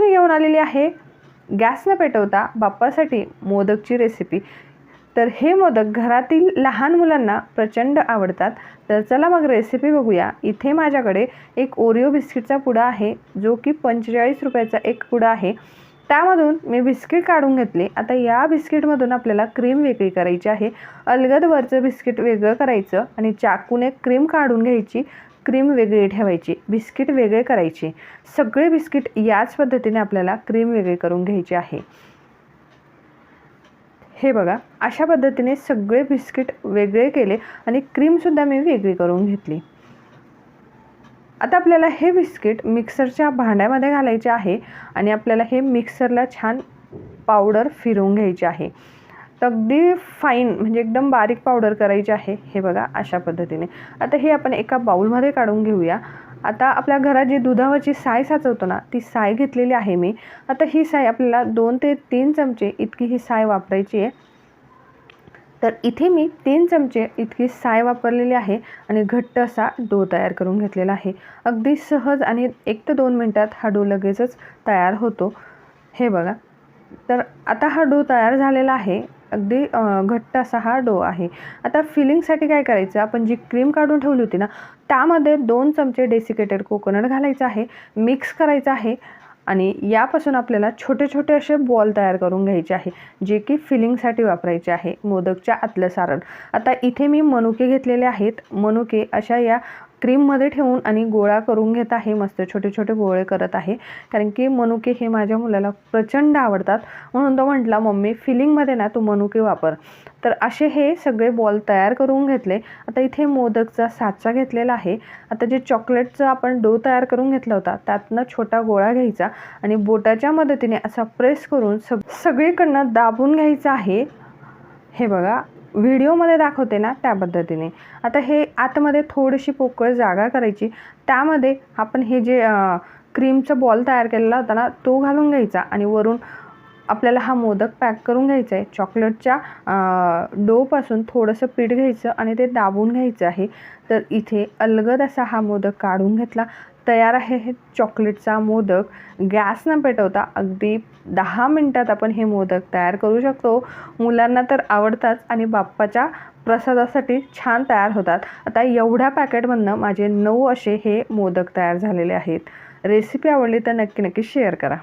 आज मी घेऊन आलेली आहे. गॅस न पेटवता बाप्पासाठी मोदकची रेसिपी तर हे मोदक घरातील लहान मुलांना प्रचंड आवडतात. तर चला मग रेसिपी बघूया. इथे माझ्याकडे एक ओरिओ बिस्किटचा पुडा आहे जो की पंचेचाळीस रुपयाचा एक पुडा आहे. त्यामधून मी बिस्किट काढून घेतले. आता या बिस्किटमधून आपल्याला क्रीम वेगळी करायची आहे. अलगद वरचं बिस्किट वेगळं करायचं आणि चाकूने क्रीम काढून घ्यायची. क्रीम वेगळी ठेवायची बिस्किट वेगळे करायचे. सगळे बिस्किट याच पद्धतीने आपल्याला क्रीम वेगळी करून घ्यायची आहे. हे बघा अशा पद्धतीने सगळे बिस्किट वेगळे केले आणि क्रीमसुद्धा मी वेगळी करून घेतली. आता आपल्याला हे बिस्किट मिक्सरच्या भांड्यामध्ये घालायचे आहे आणि आपल्याला हे मिक्सरला छान पावडर फिरवून घ्यायची आहे. अगदी फाईन म्हणजे एकदम बारीक पावडर करायची आहे हे बघा अशा पद्धतीने. आता हे आपण एका बाऊलमध्ये काढून घेऊया. आता आपल्या घरात जी दुधावरची साय साचवतो ना ती साय घेतलेली आहे मी. आता ही साय आपल्याला दोन ते तीन चमचे इतकी ही साय वापरायची आहे. तर इथे मी तीन चमचे इतकी साय वापरलेली आहे आणि घट्ट असा डो तयार करून घेतलेला आहे. अगदी सहज आणि एक ते दोन मिनटात हा डो लगेचच तयार होतो. हे बघा. तर आता हा डो तयार झालेला आहे. अगदी घट्ट असा हा डो आहे. आता फिलिंगसाठी काय करायचं? आपण जी क्रीम काढून ठेवली होती ना त्यामध्ये दोन चमचे डेसिकेटेड कोकोनट घालायचं आहे मिक्स करायचं आहे आणि यापासून आपल्याला छोटे छोटे असे बॉल तयार करून घ्यायचे आहे जे की फिलिंगसाठी वापरायचे आहे मोदकच्या आतलं सारण. आता इथे मी मनुके घेतलेले आहेत. मनुके अशा या क्रीममध्ये ठेवून आणि गोळा करून घेत आहे. मस्त छोटे छोटे गोळे करत आहे. कारण की मनुके हे माझ्या मुलाला प्रचंड आवडतात. म्हणून तो म्हटला मम्मी फिलिंगमध्ये ना तू मनुके वापर. तर असे हे सगळे बॉल तयार करून घेतले. आता इथे मोदकचा साचा घेतलेला आहे. आता जे चॉकलेटचं आपण डो तयार करून घेतला होता त्यातनं छोटा गोळा घ्यायचा आणि बोटाच्या मदतीने असा प्रेस करून सग सगळीकडनं दाबून घ्यायचा आहे. हे बघा व्हिडिओमध्ये दाखवते ना त्या पद्धतीने. आता हे आतमध्ये थोडीशी पोकळ जागा करायची. त्यामध्ये आपण हे जे क्रीमचा बॉल तयार केलेला होता ना तो घालून घ्यायचा आणि वरून आपल्याला हा मोदक पॅक करून घ्यायचा आहे. चॉकलेटच्या डोपासून थोडंसं पीठ घ्यायचं आणि ते दाबून घ्यायचं आहे. तर इथे अलगद असा हा मोदक काढून घेतला. तयार आहे हे चॉकलेटचा मोदक. गॅस न पेटवता अगदी दहा मिनटात आपण हे मोदक तयार करू शकतो. मुलांना तर आवडतात आणि बाप्पाच्या प्रसादासाठी छान तयार होतात. आता एवढ्या पॅकेटमधनं माझे नऊ असे हे मोदक तयार झालेले आहेत. रेसिपी आवडली तर नक्की नक्की शेअर करा.